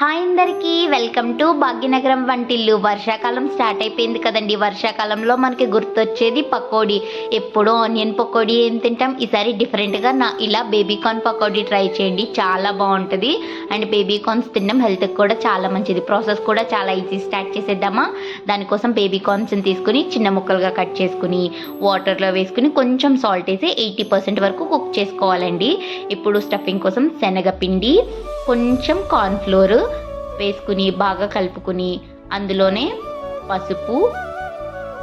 Hi అందరికీ welcome to Bhagyanagaram వంటిల్లు వర్షాకాలం స్టార్ట్ అయిపోయింది కదండి. వర్షాకాలంలో మనకి గుర్తొచ్చేది పకోడీ. ఎప్పుడూ ఆనియన్ పకోడీ ఏం తింటాం ఈసారి డిఫరెంట్గా నా ఇలా బేబీ కార్న్ పకోడీ ట్రై చేయండి. చాలా బాగుంటుంది. అండ్ బేబీ కార్న్స్ తినడం హెల్త్కి కూడా చాలా మంచిది. ప్రాసెస్ కూడా చాలా ఈజీ. స్టార్ట్ చేసేద్దామా? దానికోసం బేబీ కార్న్స్ని తీసుకుని చిన్న ముక్కలుగా కట్ చేసుకుని వాటర్లో వేసుకుని కొంచెం సాల్ట్ వేసి ఎయిటీ పర్సెంట్ వరకు కుక్ చేసుకోవాలండి. ఇప్పుడు స్టఫింగ్ కోసం శనగపిండి కొంచెం కార్న్ఫ్లోర్ వేసుకుని బాగా కలుపుకుని అందులోనే పసుపు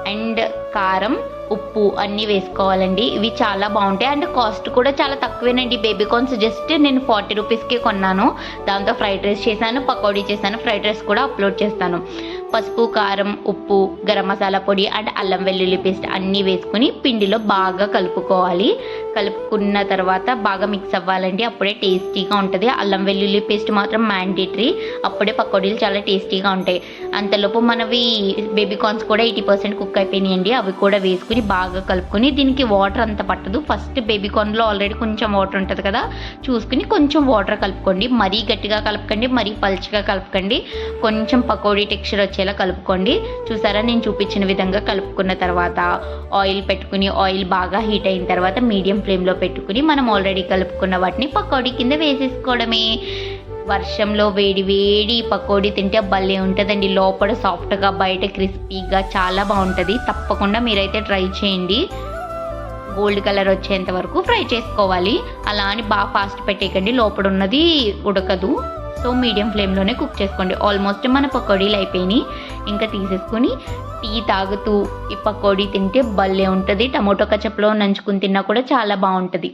అండ్ కారం ఉప్పు అన్నీ వేసుకోవాలండి. ఇవి చాలా బాగుంటాయి. అండ్ కాస్ట్ కూడా చాలా తక్కువేనండి. బేబీ కార్న్స్ జస్ట్ నేను ఫార్టీ రూపీస్కే కొన్నాను. దాంతో ఫ్రైడ్ రైస్ చేశాను పకోడీ చేశాను ఫ్రైడ్ రైస్ కూడా అప్లోడ్ చేస్తాను. పసుపు కారం ఉప్పు గరం మసాలా పొడి అండ్ అల్లం వెల్లుల్లి పేస్ట్ అన్నీ వేసుకుని పిండిలో బాగా కలుపుకోవాలి. కలుపుకున్న తర్వాత బాగా మిక్స్ అవ్వాలండి. అప్పుడే టేస్టీగా ఉంటుంది. అల్లం వెల్లుల్లి పేస్ట్ మాత్రం మ్యాండేటరీ అప్పుడే పకోడీలు చాలా టేస్టీగా ఉంటాయి. అంతలోపు మనవి బేబీ కార్న్స్ కూడా ఎయిటీ పర్సెంట్ కుక్ అయిపోయినాయండి. అవి కూడా వేసుకుని బాగా కలుపుకొని దీనికి వాటర్ అంత పట్టదు. ఫస్ట్ బేబీ కార్న్లో ఆల్రెడీ కొంచెం వాటర్ ఉంటుంది కదా చూసుకుని కొంచెం వాటర్ కలుపుకోండి. మరీ గట్టిగా కలపకండి మరీ పల్చగా కలపకండి. కొంచెం పకోడీ టెక్స్చర్ వచ్చేలా కలుపుకోండి. చూసారా? నేను చూపించిన విధంగా కలుపుకున్న తర్వాత ఆయిల్ పెట్టుకుని ఆయిల్ బాగా హీట్ అయిన తర్వాత మీడియం ఫ్లేమ్లో పెట్టుకుని మనం ఆల్రెడీ కలుపుకున్న వాటిని పకోడీ కింద వేసేసుకోవడమే. వర్షంలో వేడి వేడి పకోడీ తింటే భలే ఉంటుందండి. లోపల సాఫ్ట్గా బయట క్రిస్పీగా చాలా బాగుంటుంది. తప్పకుండా మీరైతే ట్రై చేయండి. గోల్డ్ కలర్ వచ్చేంత వరకు ఫ్రై చేసుకోవాలి. అలా అని బాగా ఫాస్ట్ పెట్టేయకండి. లోపల ఉన్నది ఉడకదు. సో మీడియం ఫ్లేమ్లోనే కుక్ చేసుకోండి. ఆల్మోస్ట్ మన పకోడీలు అయిపోయినాయి. ఇంకా తీసేసుకుని టీ తాగుతూ ఈ పకోడీ తింటే భలే ఉంటుంది. టమోటో కచప్లో నంచుకుని తిన్నా కూడా చాలా బాగుంటుంది.